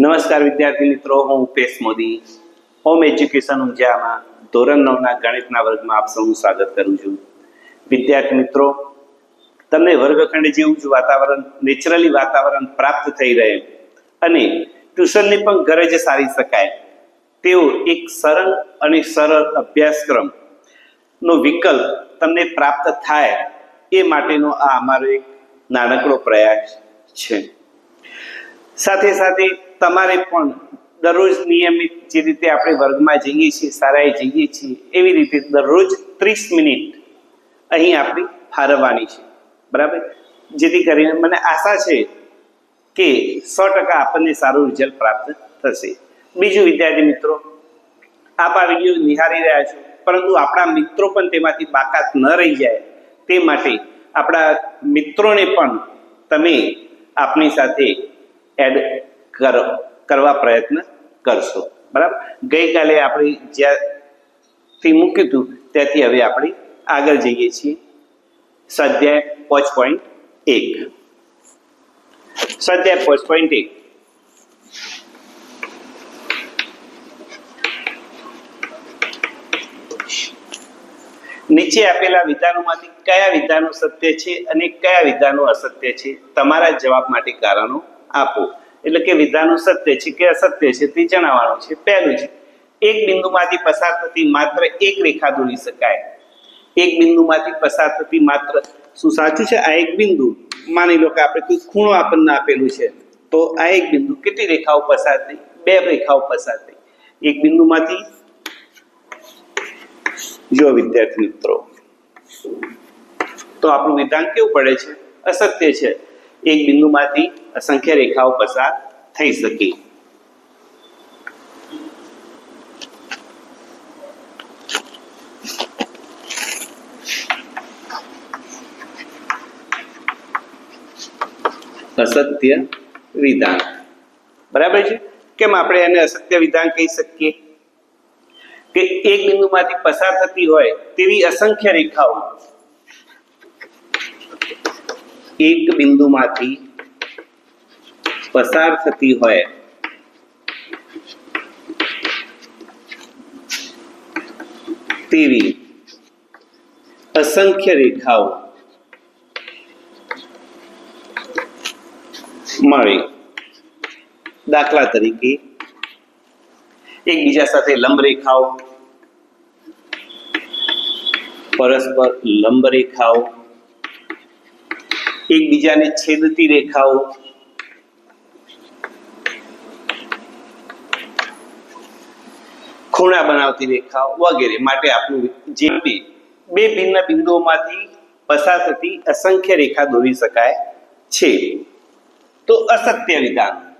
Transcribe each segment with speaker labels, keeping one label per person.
Speaker 1: નમસ્કાર વિદ્યાર્થી મિત્રો, હું ઉપેશ મોદી. હોમ એજ્યુકેશન ઊંઝામાં ધોરણ નવના ગણિતના વર્ગમાં આપ સૌનું સ્વાગત કરું છું. વિદ્યાર્થી મિત્રો, તમને વર્ગખંડ જેવું જ વાતાવરણ નેચરલી વાતાવરણ પ્રાપ્ત થઈ રહે. અને ટ્યુશનની પણ ગરજ સારી શકાય. તેવો એક સરળ અને સરળ અભ્યાસક્રમ નો વિકલ્પ તમને પ્રાપ્ત થાય એ માટેનો આ અમારો એક નાનકડો પ્રયાસ છે. સાથે સાથે તમારે પણ દરરોજ નિયમિત જે રીતે આપણે વર્ગમાં જઈએ છીએ સારાએ જઈએ છીએ, એવી રીતે દરરોજ ત્રીસ મિનિટ અહીં આપણી ફાળવવાની છે. બરાબર? જેથી કરીને મને આશા છે કે સો ટકા આપણને સારું રિઝલ્ટ પ્રાપ્ત થશે. બીજું, વિદ્યાર્થી મિત્રો, આપ આ વીડિયો નિહાળી રહ્યા છો, પરંતુ આપણા મિત્રો પણ તેમાંથી બાકાત ન રહી જાય. તે માટે આપણા મિત્રોને પણ તમે આપની સાથે એડ કરવા પ્રયત્ન કરશો. બરાબર? ગઈકાલે આપણે જ્યાંથી મૂક્યું ત્યાંથી હવે આપણે આગળ જઈએ છીએ. સ્વાધ્યાય પાંચ પોઈન્ટ એક. સ્વાધ્યાય પાંચ પોઈન્ટ એક. નીચે આપેલા વિધાનોમાંથી કયા વિધાનો સત્ય છે અને કયા વિધાનો અસત્ય છે? તમારા જવાબ માટે કારણો આપો. એટલે કે વિધાનો સત્ય છે કે અસત્ય છે તે જણાવવાનું છે. પહેલું છે, એક બિંદુમાંથી પસાર થતી માત્ર એક રેખા દોરી શકાય. એક બિંદુમાંથી પસાર થતી માત્ર, શું સાચું છે? આ એક બિંદુ, માની લો કે આપણે કોઈ ખૂણો આપણને આપેલું છે, તો આ એક બિંદુ કેટલી રેખાઓ પસાર થઈ? બે રેખાઓ પસાર થઈ. એક બિંદુમાંથી, જો વિદ્યાર્થી મિત્રો, તો આપણું વિધાન કેવું પડે છે? અસત્ય છે. એક બિંદુમાંથી અસંખ્ય રેખાઓ પસાર થઈ શકે. અસત્ય વિધાન. બરાબર છે? કેમ આપણે એને અસત્ય વિધાન કહી શકીએ? કે એક બિંદુમાંથી પસાર થતી હોય તેવી અસંખ્ય રેખાઓ. એક બિંદુમાંથી પસાર થતી હોય તેવી અસંખ્ય રેખાઓ મળે દાખલા તરીકે એકબીજા સાથે લંબ રેખાઓ પરસ્પર લંબ રેખાઓ એકબીજાને છેદતી રેખાઓ. ખૂણા બનાવતી રેખાઓ વગેરે માટે આપણું જે બી, બે ભિન્ન બિંદુઓમાંથી પસાર થતી અસંખ્ય રેખા દોરી શકાય છે. તો અસત્ય વિધાન.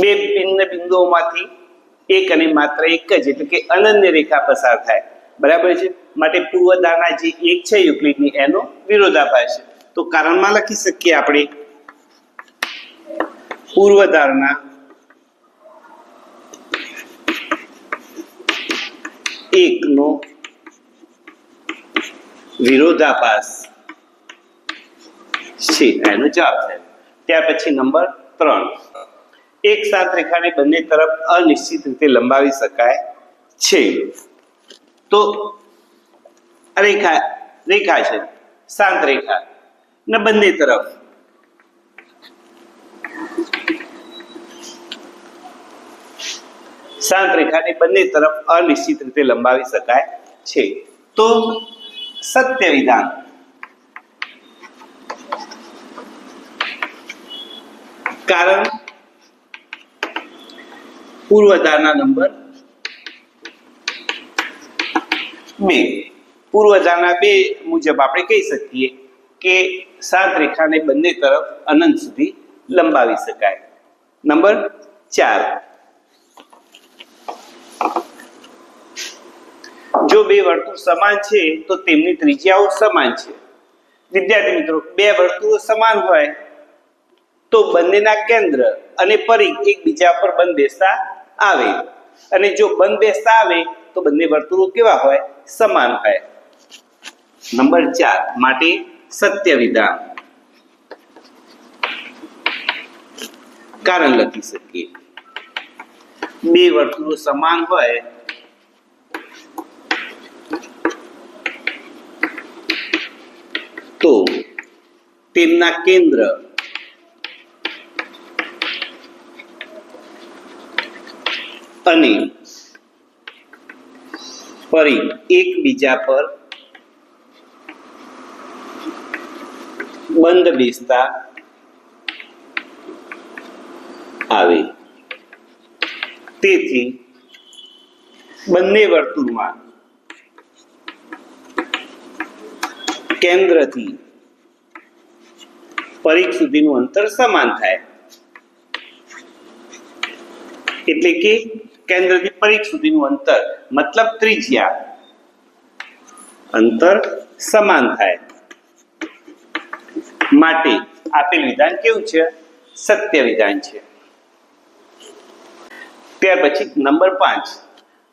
Speaker 1: બે ભિન્ન બિંદુઓમાંથી એક અને માત્ર એક જ, એટલે કે અનન્ય રેખા પસાર થાય. બરાબર છે? માટે પૂર્વધારણા જે એક છે, યુક્લિડની, એનો વિરોધાભાસ છે. તો કારણમાં લખી શકીએ આપણે? પૂર્વધારણા એકનો વિરોધાભાસ છે. એનો જવાબ થાય. ત્યાર પછી નંબર ત્રણ. એક સાત રેખાને બંને તરફ અનિશ્ચિત રીતે લંબાવી શકાય છે. તો રેખા રેખા છે શાંત રેખા. ને બંને તરફ. શાંત રેખાને બંને તરફ અનિશ્ચિત રીતે લંબાવી શકાય છે. તો સત્ય વિધાન. કારણ પૂર્વધારણા નંબર બે. પૂર્વધારણા બે મુજબ આપણે કહી શકીએ કે સાત રેખાને બંને તરફ અનંત સુધી લંબાવી શકાય. નંબર ચાર. જો બે વર્તુળ સમાન છે, તો તેમની ત્રિજ્યાઓ સમાન છે. વિદ્યાર્થી મિત્રો, બે વર્તુળો સમાન હોય, તો બંનેના કેન્દ્ર અને પરિઘ એકબીજા પર બંધ બેસતા આવે. અને જો બંધ બેસતા આવે તો બંને વર્તુળો કેવા હોય? સમાન હોય. નંબર ચાર, માટે સત્ય વિધાન કારણ લખી શકીએ. બે વર્તુળો સમાન હોય. તો તેમના કેન્દ્ર અને ફરી એકબીજા પર બંધ બેસતા આવે. તેથી બંને વર્તુળમાં કેન્દ્રથી પરિઘ સુધીનું અંતર સમાન થાય. એટલે કે કેન્દ્રથી પરિઘ સુધીનું અંતર, મતલબ ત્રિજ્યા. અંતર સમાન થાય. માટે આપેલ વિધાન કેવું છે? સત્ય વિધાન છે. ત્યાર પછી નંબર પાંચ.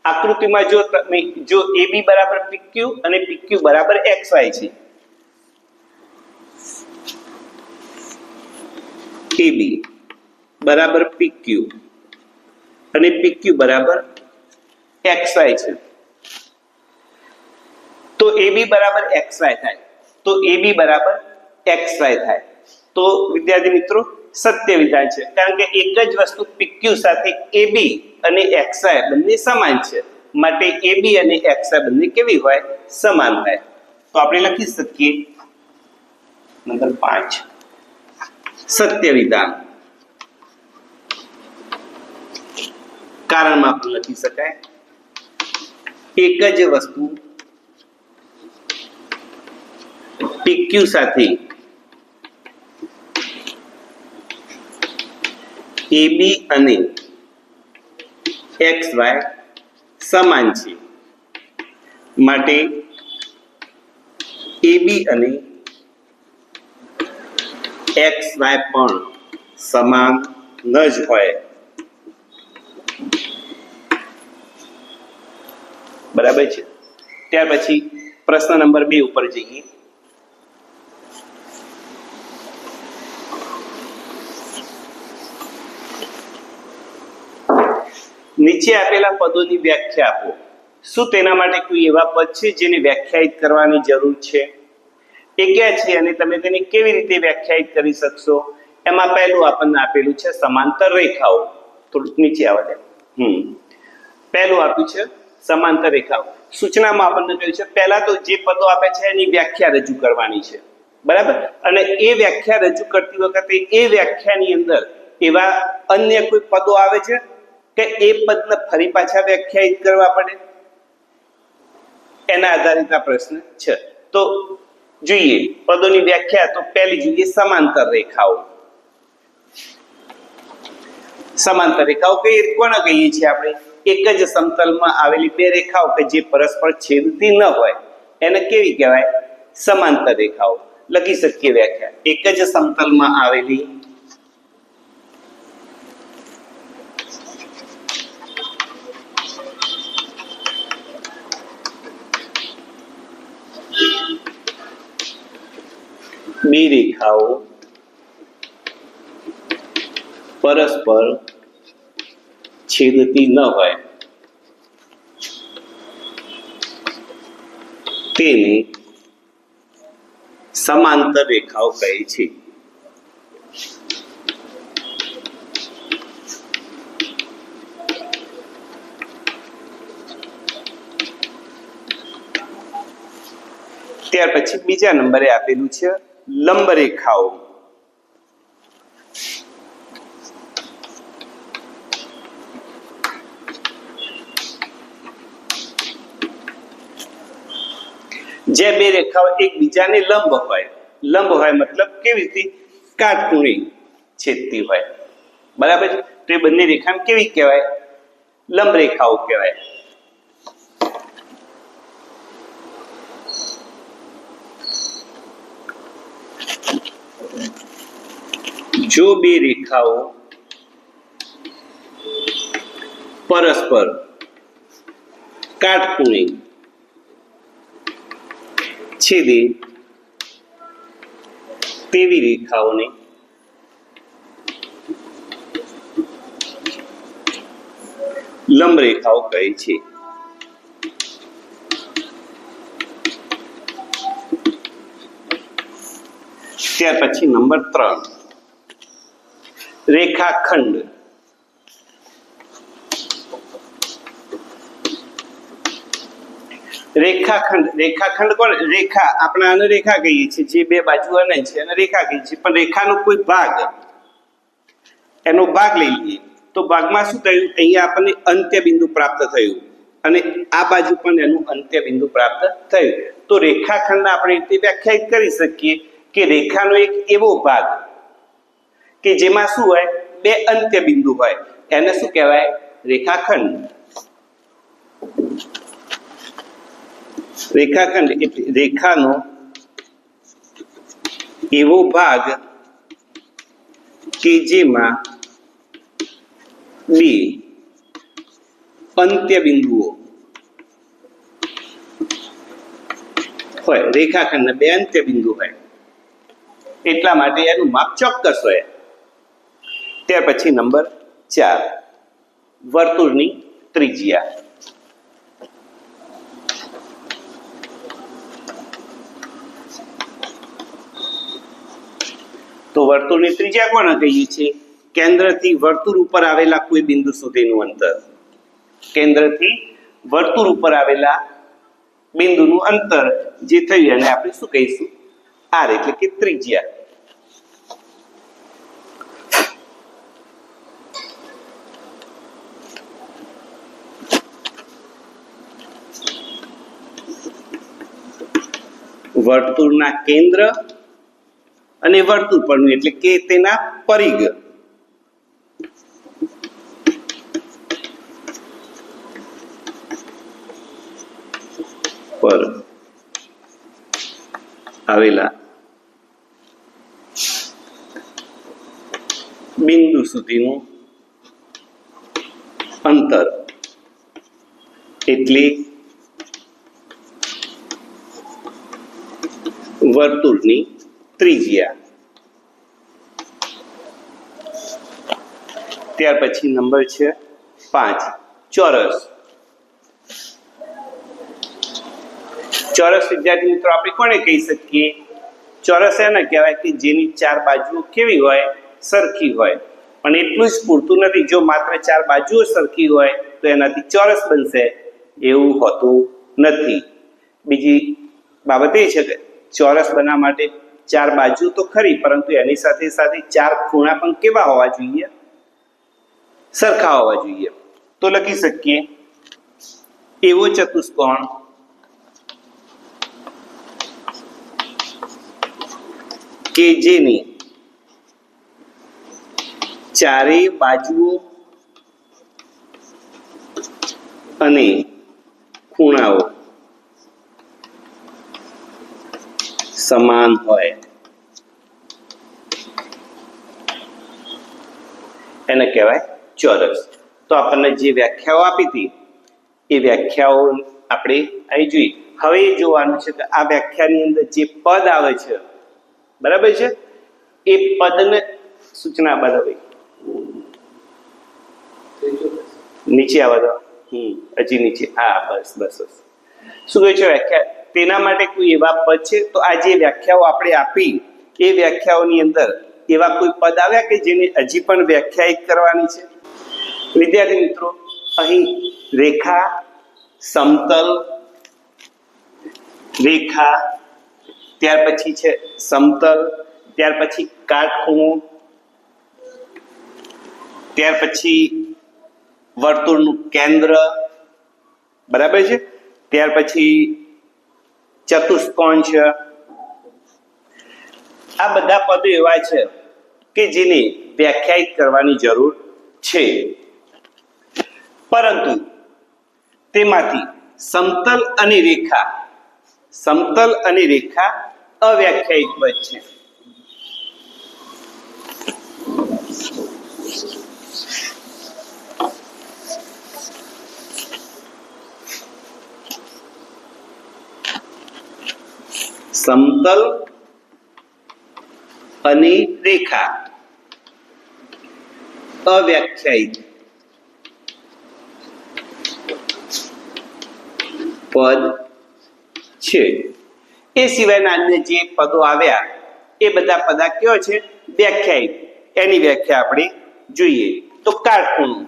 Speaker 1: આકૃતિમાં જો તમે, જો એ બી બરાબર પીક્યુ અને પીક્યુ બરાબર એક્સ વાય છે. એ બી. બરાબર પીક્યુ અને પીક્યુ બરાબર એક્સ વાય છે. તો એ બી બરાબર એક્સ વાય થાય. તો એ બી બરાબર એક્સ વાય થાય. તો વિદ્યાર્થી મિત્રો, સત્ય વિધાન છે. કારણ કે એક જ વસ્તુ પીક્યુ સાથે એ બી અને એક્સ વાય બંને સમાન છે. માટે એ બી અને એક્સ વાય બંને કેવી હોય? સમાન થાય. તો આપણે લખી શકીએ નંબર પાંચ. સત્ય વિધાન. કારણમાં પણ લખી શકાય. એક જ વસ્તુ પીક્યુ સાથે એબી અને એક્સ વાય સમાન છે. માટે એબી અને એક્સ વાય પણ સમાન ન જ હોય. બરાબર છે. ત્યાર પછી પ્રશ્ન નંબર બે ઉપર જઈએ. નીચે આપેલા પદોની વ્યાખ્યા આપો. શું તેના માટે કોઈ એવા પદ છે જેને વ્યાખ્યાયિત કરવાની જરૂર છે? એ ક્યાં છે અને તમે તેને કેવી રીતે વ્યાખ્યાયિત કરી શકશો? એમાં પહેલું આપણને આપેલું છે સમાંતર રેખાઓ. થોડુંક નીચે આવવા દે. પહેલું આપ્યું છે સમાંતર રેખાઓ. સૂચનામાં આપણને કહ્યું છે, પહેલા તો જે પદો આપે છે એની વ્યાખ્યા રજૂ કરવાની છે. બરાબર? અને એ વ્યાખ્યા રજૂ કરતી વખતે એ વ્યાખ્યાની અંદર એવા અન્ય કોઈ પદો આવે છે કે એ પદને ફરી પાછા વ્યાખ્યાયિત કરવા પડે? એના આધારિત આ પ્રશ્ન છે. તો જોઈએ, પદોની વ્યાખ્યા, તો પહેલી જોઈએ સમાંતર રેખાઓ. સમાંતર રેખાઓ કઈ કોને કહીએ છીએ આપણે? એક જ સમતલમાં આવેલી બે રેખાઓ કે જે પરસ્પર છેદતી ન હોય. એને કેવી કહેવાય? સમાંતર રેખાઓ લખી શકીએ વ્યાખ્યા. એક જ સમતલમાં આવેલી બે રેખાઓ પરસ્પર છેદતી ન હોય. તેને સમાંતર રેખાઓ કહે છે. ત્યાર પછી બીજા નંબરે આપેલું છે લંબ રેખાઓ જે બે રેખાઓ એકબીજાને લંબ હોય. લંબ હોય મતલબ કેવી રીતે? કાટખૂણે છેદતી હોય. બરાબર છે? તો એ બંને રેખાને કેવી કહેવાય? લંબ રેખાઓ કહેવાય. જો બે રેખાઓ પરસ્પર કાટખૂણે છેદે તેવી રેખાઓને લંબ રેખાઓ કહે છે. ત્યાર પછી નંબર ત્રણ. રેખાખંડ. રેખાખંડ રેખાખંડ કોણ? રેખા. આપણે આને રેખા કહીએ છીએ. જે બે બાજુ અને છે અને રેખા કહીએ છીએ. પણ રેખાનો કોઈ ભાગ, એનો ભાગ લઈ લઈએ. તો ભાગમાં શું થયું? અહીંયા આપણને અંત્ય બિંદુ પ્રાપ્ત થયું. અને આ બાજુ પણ એનું અંત્ય બિંદુ પ્રાપ્ત થયું. તો રેખાખંડને આપણે રીતે વ્યાખ્યાયિત કરી શકીએ કે રેખાનો એક એવો ભાગ કે જેમાં શું હોય? બે અંત્ય બિંદુ હોય. એને શું કહેવાય? રેખાખંડ. રેખાનો એવો ભાગ કે જેમાં બે અંત્ય બિંદુઓ હોય રેખાખંડ બે અંત્ય બિંદુ હોય એટલા માટે એનું માપ ચોક્કસ હોય ત્યાર પછી નંબર ચાર વર્તુળની ત્રિજ્યા તો વર્તુળની ત્રિજ્યા કોને કહીએ છીએ કેન્દ્રથી વર્તુળ ઉપર આવેલા કોઈ બિંદુ સુધીનું અંતર. કેન્દ્રથી વર્તુળ ઉપર આવેલા બિંદુનું અંતર જે થયું એને આપણે શું કહીશું? આર એટલે કે ત્રિજ્યા. વર્તુળના કેન્દ્ર અને વર્તુળ પરનું એટલે કે તેના પરિઘ. પર આવેલા બિંદુ સુધીનું અંતર એટલે વર્તુળની ત્રિજ્યા. ત્યાર પછી નંબર છે પાંચ, ચોરસ. ચોરસ વિદ્યાર્થી મિત્રો, આપણે કોને કહી શકીએ? ચોરસ એને કહેવાય કે જેની ચાર બાજુઓ કેવી હોય? સરખી હોય. પણ એટલું જ પૂરતું નથી, જો માત્ર ચાર બાજુઓ સરખી હોય, તો એનાથી ચોરસ બનશે. એવું હોતું નથી. બીજી બાબત એ છે કે ચોરસ બનાવવા માટે ચાર બાજુ તો ખરી, પરંતુ એની સાથે સાથે ચાર ખૂણા પણ કેવા હોવા જોઈએ? સરખા હોવા જોઈએ. તો લખી શકીએ. એવો ચતુષ્કોણ. કે જેની ચારેય બાજુઓ અને ખૂણાઓ સમાન હોય. એને કહેવાય ચોરસ. તો આપણને જે વ્યાખ્યાઓ આપી હતી, એ વ્યાખ્યાઓ આપણે અહીં જોઈ. હવે એ જોવાનું છે કે આ વ્યાખ્યાની અંદર જે પદ આવે છે, બરાબર છે? એ પદને સૂચના બનાવી. નીચે આવવા દો. હમ, હજી નીચે. હા, બસ બસ બસ. શું કહે છે વ્યાખ્યા? તેના માટે કોઈ એવા પદ છે? તો આ જે વ્યાખ્યાઓ આપણે આપી, એ વ્યાખ્યાઓની અંદર એવા કોઈ પદ આવ્યા કે જેને હજી પણ વ્યાખ્યાયિત કરવાની છે? વિદ્યાર્થી મિત્રો, અહીં રેખા, સમતલ, રેખા, ત્યાર પછી છે સમતલ, ત્યાર પછી કાટખૂણો, ત્યાર પછી વર્તુળનું કેન્દ્ર, બરાબર છે? ત્યાર પછી ચતુષ્કોણ છે. આ બધા પદો એવા છે કે જેને વ્યાખ્યાયિત કરવાની જરૂર છે. પરંતુ તેમાંથી સમતલ અને રેખા, સમતલ અને રેખા અવ્યાખ્યાયિત પદ છે. સમતલ અને રેખા અવ્યાખ્યાયિત પદ છે એ સિવાયના અન્ય જે પદો આવ્યા, એ બધા પદા કયો છે? વ્યાખ્યાયિત। એની વ્યાખ્યા આપણે જોઈએ. તો કાટખૂણું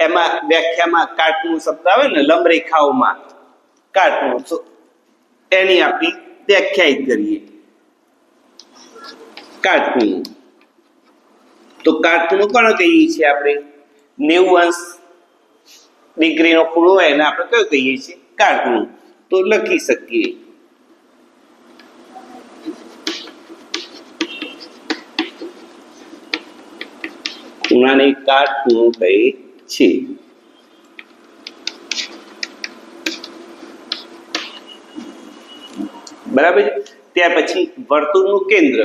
Speaker 1: એમાં વ્યાખ્યામાં કાટખૂણું શબ્દ આવે ને, લંબરેખાઓમાં કાટખૂણું તો એની આપણે વ્યાખ્યાયિત કરીએ. કાટખૂણું તો કાટખૂણું કોણ કહીએ છીએ આપણે? નેવું અંશ ડિગ્રીનો ખૂણો હોય એને આપણે કયો કહીએ છીએ? કાટખૂણું તો લખી શકીએ. ખૂણાને કાટખૂણું કહે છે. બરાબર છે? ત્યાર પછી વર્તુળનું કેન્દ્ર.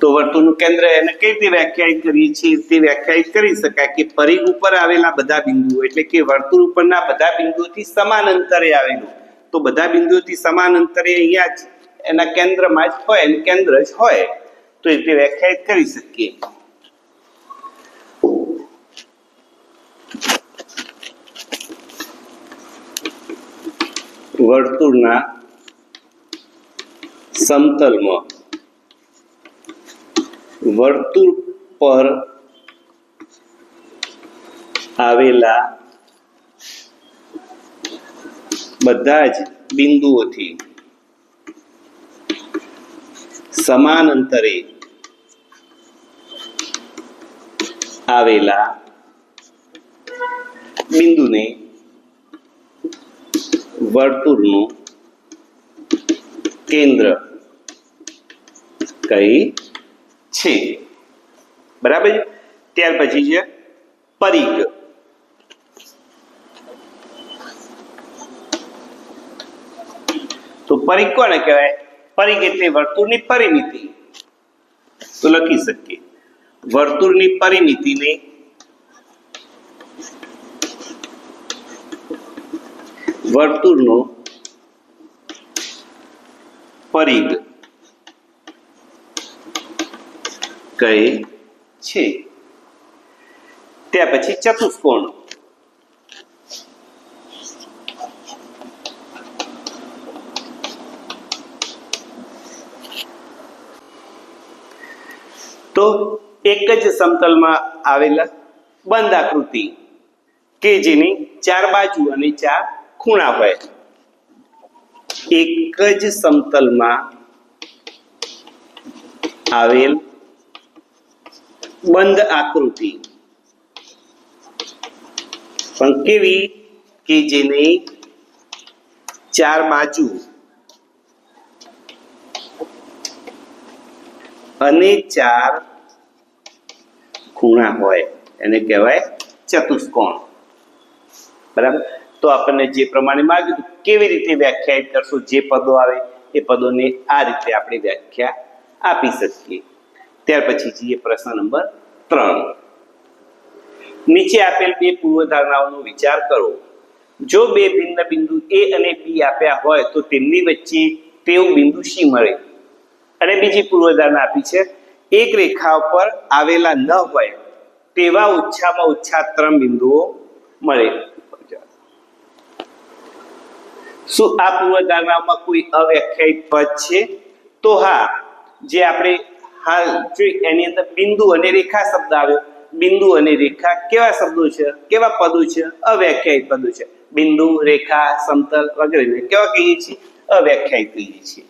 Speaker 1: તો વર્તુળનું કેન્દ્ર એને કઈ રીતે વ્યાખ્યાયિત કરીએ છીએ? તે વ્યાખ્યાયિત કરી શકાય કે પરિઘ ઉપર આવેલા બધા બિંદુઓ, એટલે કે વર્તુળ ઉપરના બધા બિંદુઓથી સમાન અંતરે આવેલું. તો બધા બિંદુઓથી સમાન અંતરે અહીંયા જ એના કેન્દ્રમાં જ હોય, એનું કેન્દ્ર જ હોય. તો એ રીતે વ્યાખ્યાયિત કરી શકીએ. વર્તુળના સમતલમાં. વર્તુળ પર આવેલા બધા જ બિંદુઓથી સમાન અંતરે આવેલા બિંદુને વર્તુળનું કેન્દ્ર કઈ છે? બરાબર? ત્યાર પછી છે પરિઘ. તો પરિઘ કોને કહેવાય? પરિઘ એટલે વર્તુળની પરિમિતિ. તો લખી શકીએ. વર્તુળની પરિમિતિને વર્તુળનો પરિઘ કહે છે. ત્યાર પછી ચતુષ્કોણ. તો એક જ સમતલમાં આવેલા બંધ આકૃતિ કે જેની ચાર બાજુ અને ચાર ખૂણા હોય એક જ સમતલમાં આવેલ બંધ આકૃતિ. પણ કેવી? કે જેની ચાર બાજુ અને ચાર ખૂણા હોય. એને કહેવાય ચતુષ્કોણ. બરાબર? તો આપણને જે પ્રમાણે માગ્યું કેવી રીતે વ્યાખ્યાયિત કરશો, જે પદો આવે, એ પદોને આ રીતે આપણે વ્યાખ્યા આપી શકીએ. ત્યાર પછી જઈએ પ્રશ્ન નંબર ત્રણ. નીચે આપેલ બે પૂર્વધારણાઓનો વિચાર કરો. જો બે ભિન્ન બિંદુ એ અને બી આપ્યા હોય, તો તેમની વચ્ચે તેવું બિંદુ સી મળે. અને બીજી પૂર્વધારણા આપી છે, એક રેખા ઉપર આવેલા ન હોય, તેવા ઓછામાં ઓછા ત્રણ બિંદુઓ મળે. શું આ પૂર્વધારણામાં કોઈ અવ્યાખ્યાયિત પદ છે? તો હા, જે આપણે હાલ જોઈ એની અંદર બિંદુ અને રેખા શબ્દ આવ્યો. બિંદુ અને રેખા કેવા શબ્દો છે? કેવા પદો છે? અવ્યાખ્યાયિત પદો છે. બિંદુ, રેખા, સમતલ વગેરે કેવા કહીએ છીએ? અવ્યાખ્યાયિત કહીએ છીએ.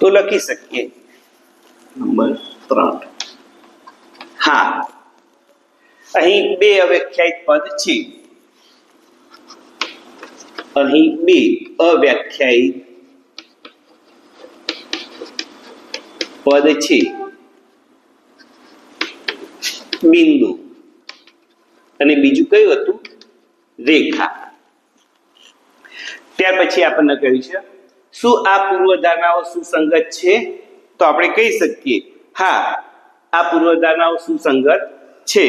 Speaker 1: તો લખી શકીએ. નંબર ત્રણ. હા. અહીં બે અવ્યાખ્યાયિત પદ છે. અહીં બે અવ્યાખ્યાયિત પદ છે. બિંદુ. અને બીજું કયું હતું? રેખા. ત્યાર પછી આપણને કહ્યું છે, શું આ પૂર્વધારણાઓ સુસંગત છે? તો આપણે કહી શકીએ, હા, આ પૂર્વધારણાઓ સુસંગત છે.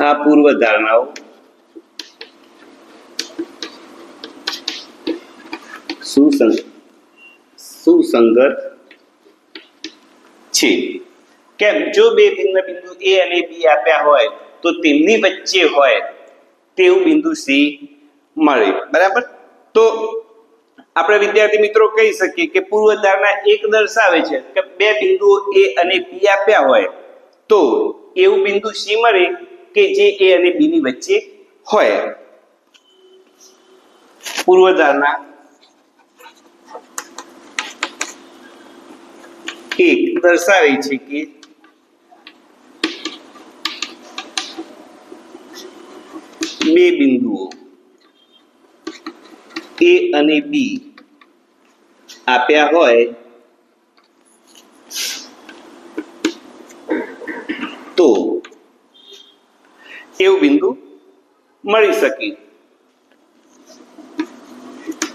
Speaker 1: આ પૂર્વધારણાઓ સુસંગત છે. કેમ? જો બે ભિન્ન બિંદુ એ અને બી આપ્યા હોય, તો તેમની વચ્ચે હોય તેવું બિંદુ સી મળે. બરાબર? તો આપણે વિદ્યાર્થી મિત્રો કહી શકીએ કે પૂર્વધારણા એક દર્શાવે છે કે બે બિંદુઓ એ અને બી આપ્યા હોય તો એવું બિંદુ સી મળે કે જે એ અને બી ની વચ્ચે હોય. પૂર્વધારણા એક દર્શાવે છે કે બે બિંદુઓ એ અને બી આપ્યા હોય તો એવું બિંદુ મળી શકે.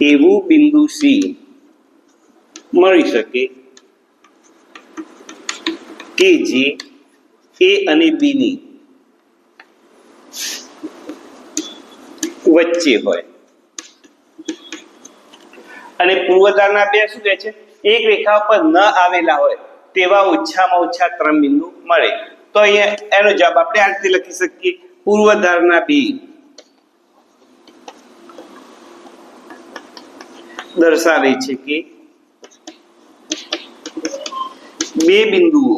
Speaker 1: એવું બિંદુ સી મળી શકે કે જે એ અને બી ની વચ્ચે હોય. અને પૂર્વધારણા બે શું કહે છે? એક રેખા પર ન આવેલા હોય તેવા ઓછામાં ઓછા ત્રણ બિંદુ મળે. તો અહીંયા એનો જવાબ આપણે આ રીતે લખી શકીએ. પૂર્વધારણા બી. દર્શાવે છે કે બે બિંદુઓ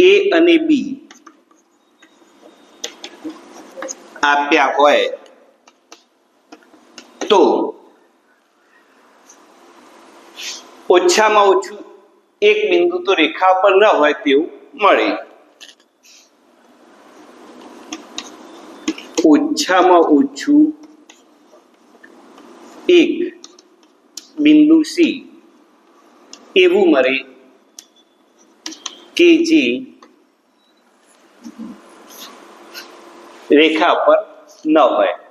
Speaker 1: એ અને બી આપ્યા હોય તો ઓછામાં ઓછું એક બિંદુ તો રેખા પર ન હોય તેવું મળે. ઓછામાં ઓછું એક બિંદુ સી એવું મળે કે જે રેખા પર ન હોય.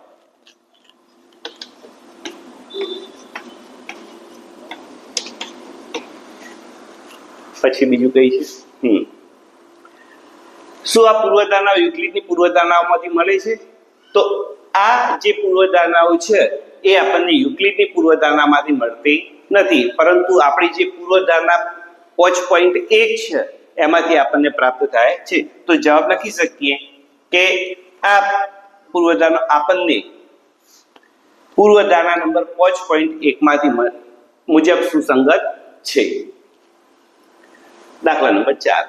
Speaker 1: પછી બીજું કઈ છે? શું આ પૂર્વધારણાઓ, યુક્લિડની પૂર્વધારણાઓમાંથી મળે છે? તો આ જે પૂર્વધારણાઓ છે, એ આપણને યુક્લિડની પૂર્વધારણામાંથી મળતી નથી. પરંતુ આપણી જે પૂર્વધારણા પોચ પોઈન્ટ એક છે, એમાંથી આપણને પ્રાપ્ત થાય છે. તો જવાબ લખી શકીએ કે આ પૂર્વધારણા આપણને પૂર્વધારણા નંબર પોચ પોઈન્ટ એકમાંથી મુજબ સુસંગત છે. દાખલા નંબર ચાર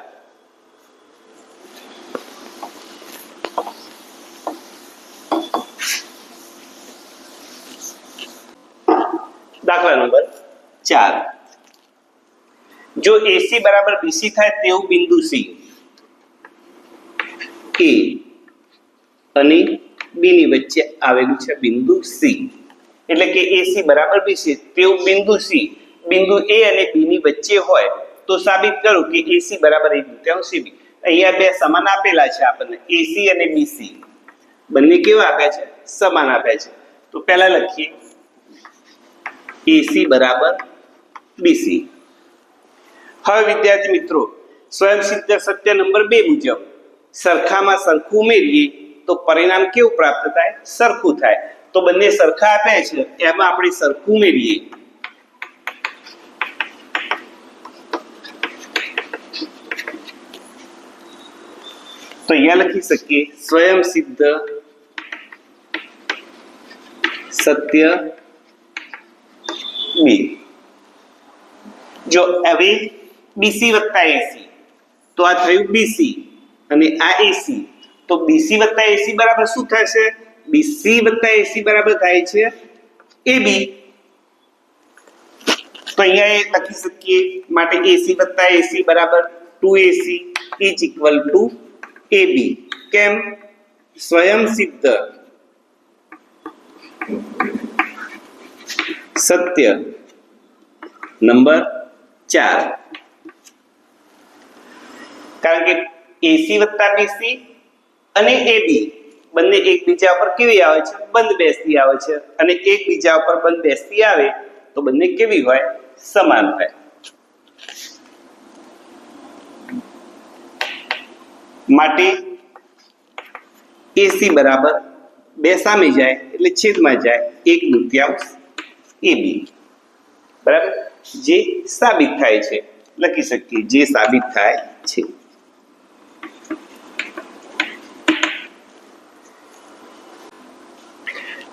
Speaker 1: દાખલા નંબર ચાર. જો એસી બરાબર બીસી થાય તેવું બિંદુ સી એ અને બી ની વચ્ચે આવેલું છે બિંદુ સી એટલે કે એસી બરાબર બીસી તેવું બિંદુ સી બિંદુ એ અને બી ની વચ્ચે હોય તો સાબિત કરો કે એસી બરાબર એક દૂત્યાંશ સીબી અહીંયા બે સમાન આપેલા છે આપણને. એસી અને બીસી બંને કેવા આપ્યા છે? સમાન આપ્યા છે. તો પહેલા લખીએ. એસી બરાબર બીસી હવે વિદ્યાર્થી મિત્રો, સ્વયં સિદ્ધ સત્ય નંબર બે મુજબ સરખામાં સરખું ઉમેરીએ તો પરિણામ કેવું પ્રાપ્ત થાય? સરખું થાય. તો બંને સરખા આપ્યા છે, એમાં આપણે સરખું ઉમેરીએ. તો અહીંયા લખી શકીએ. સ્વયં સિદ્ધ, સત્ય, બી. જો હવે બીસી વત્તા એસી તો આ થયું બીસી અને આ એસી તો બીસી વત્તા એસી બરાબર શું થશે? બીસી વત્તા એસી બરાબર થાય છે એ બી તો અહીંયા એ લખી શકીએ, માટે એસી વત્તા એસી બરાબર two AC is equal to A B. કેમ? સ્વયં સિદ્ધ. સત્ય. નંબર ચાર. કારણ કે એસી વત્તા બીસી અને એ બી બંને એકબીજા પર કેવી આવે છે? બંધ બેસતી આવે છે. અને એકબીજા પર બંધ બેસતી આવે તો બંને કેવી હોય? સમાન હોય. માટે એસી બરાબર બે સામે જાય એટલે છેદમાં જાય એક દૃત્યાંશ એ બી. બરાબર? જે સાબિત થાય છે. લખી શકીએ જે સાબિત થાય છે.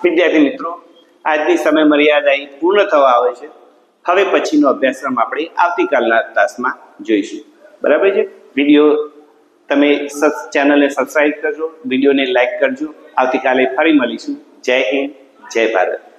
Speaker 1: વિદ્યાર્થી મિત્રો, આજની સમય મર્યાદા અહીં પૂર્ણ થવા આવે છે. હવે પછીનો અભ્યાસક્રમ આપણે આવતીકાલના ક્લાસમાં જોઈશું. બરાબર છે? વીડિયો તમે ચેનલને સબસ્ક્રાઇબ કરજો વિડીયોને લાઇક કરજો. આવતીકાલે ફરી મળીશું. જય હિન્દ જય ભારત.